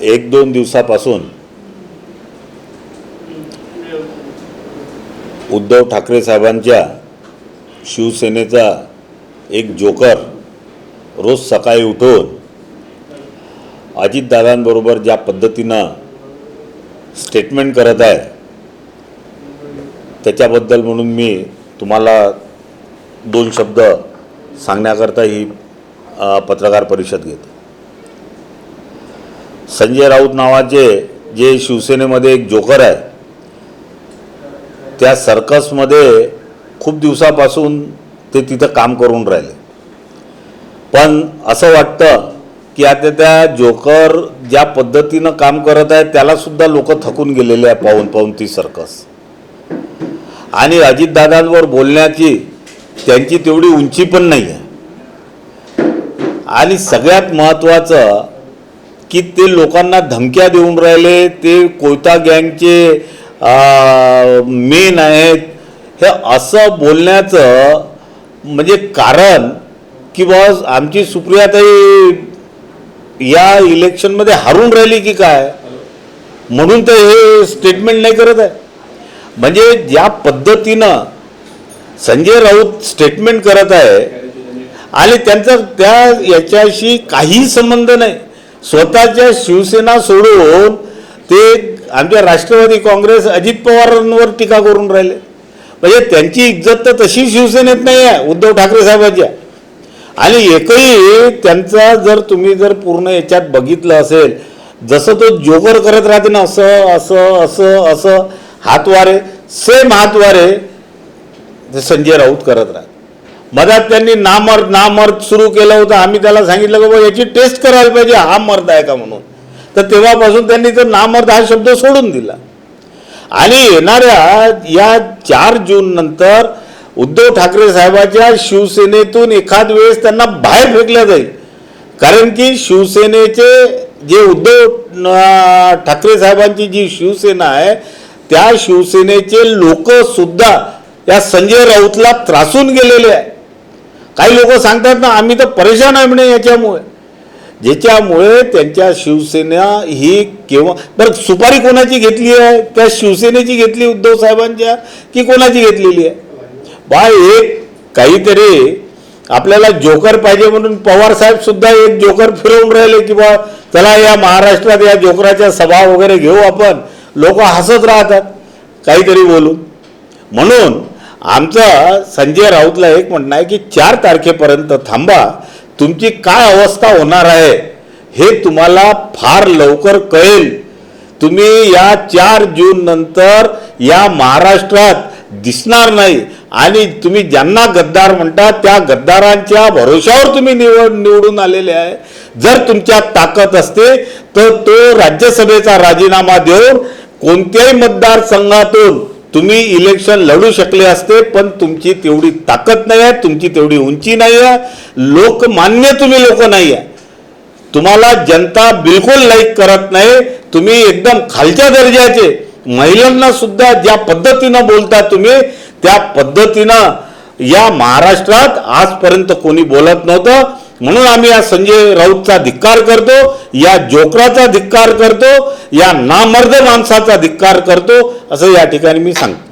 एक दोन दिवसापासून उद्धव ठाकरे साहेबांच्या शिवसेनेचा एक जोकर रोज सकाळी उठून अजितदादांबरोबर ज्या पद्धतीनं स्टेटमेंट करत आहे त्याच्याबद्दल म्हणून मी तुम्हाला दोन शब्द सांगण्याकरता ही पत्रकार परिषद घेतो. संजय राऊत नावाचे जे शिवसेनेमध्ये एक जोकर आहे त्या सर्कसमध्ये खूप दिवसापासून ते तिथं काम करून राहिले. पण असं वाटतं की आता त्या जोकर ज्या पद्धतीनं काम करत आहे त्याला सुद्धा लोक थकून गेलेले आहे पाहून पाहून ती सर्कस. आणि अजितदादांवर बोलण्याची त्यांची तेवढी उंची पण नाही आहे आणि सगळ्यात महत्त्वाचं की ते लोकांना धमक्या देऊन राहिले ते कोयता गँगचे मेन आहेत. हे असं बोलण्याचं म्हणजे कारण की बॉस आमची सुप्रियाताई या इलेक्शनमध्ये हारून राहिली की काय? म्हणून तर हे स्टेटमेंट नाही करत आहे. म्हणजे ज्या पद्धतीनं संजय राऊत स्टेटमेंट करत आहे आणि त्यांचा त्या याच्याशी काही संबंध नाही. स्वतःच्या शिवसेना सोडून ते आमच्या राष्ट्रवादी काँग्रेस अजित पवारांवर टीका करून राहिले. म्हणजे त्यांची इज्जत तर तशी शिवसेनेत नाही आहे उद्धव ठाकरे साहेबांच्या आणि एकही त्यांचा जर तुम्ही जर पूर्ण याच्यात बघितलं असेल जसं तो जोगर करत राहते ना असं असं असं असं हातवारे सेम हातवारे ते संजय राऊत करत राहते. मधात त्यांनी नामर्द नामर्द सुरू केलं होतं. आम्ही त्याला सांगितलं की बाबा याची टेस्ट करायला पाहिजे हा मर्द आहे का म्हणून? तर तेव्हापासून त्यांनी तर नामर्द हा शब्द सोडून दिला. आणि येणाऱ्या या चार जून नंतर उद्धव ठाकरे साहेबाच्या शिवसेनेतून एखाद वेळेस त्यांना बाहेर फेकलं जाईल. कारण की शिवसेनेचे जे उद्धव ठाकरे साहेबांची जी शिवसेना आहे त्या शिवसेनेचे लोकसुद्धा या संजय राऊतला त्रासून गेलेले आहे. काही लोक सांगतात ना आम्ही तर परेशान आहे म्हणे याच्यामुळे. ज्याच्यामुळे त्यांच्या शिवसेना ही केव्हा बरं सुपारी कोणाची घेतली आहे? त्या शिवसेनेची घेतली उद्धव साहेबांच्या की कोणाची घेतलेली आहे? बा एक काहीतरी आपल्याला जोकर पाहिजे म्हणून पवार साहेब सुद्धा एक जोकर फिरवून राहिले की बा चला या महाराष्ट्रात या जोकराच्या सभा वगैरे घेऊ आपण. लोक हसत राहतात. काहीतरी बोलून. म्हणून आमचं संजय राऊतला एक म्हणणं आहे की चार तारखेपर्यंत थांबा. तुमची काय अवस्था होणार आहे हे तुम्हाला फार लवकर कळेल. तुम्ही या चार जून नंतर या महाराष्ट्रात दिसणार नाही आणि तुम्ही ज्यांना गद्दार म्हणता त्या गद्दारांच्या भरोशावर तुम्ही निवड निवडून आलेले आहे. जर तुमच्यात ताकद असते तर तो राज्यसभेचा राजीनामा देऊन कोणत्याही मतदारसंघातून तुम्ही इलेक्शन लढू शकले असते पण तुमची तेवढी ताकद नाही आहे तुमची तेवढी उंची नाही आहे लोकमान्य तुम्ही लोक नाही आहे तुम्हाला जनता बिलकुल लाईक करत नाही. तुम्ही एकदम खालच्या दर्जाचे. महिलांना सुद्धा ज्या पद्धतीनं बोलता तुम्ही त्या पद्धतीनं या महाराष्ट्रात आजपर्यंत कोणी बोलत नव्हतं. म्हणून आम्ही या संजय राऊतचा धिक्कार करतो या जोकराचा धिक्कार करतो या नामर्द माणसाचा धिक्कार करतो असं या ठिकाणी मी सांगतो.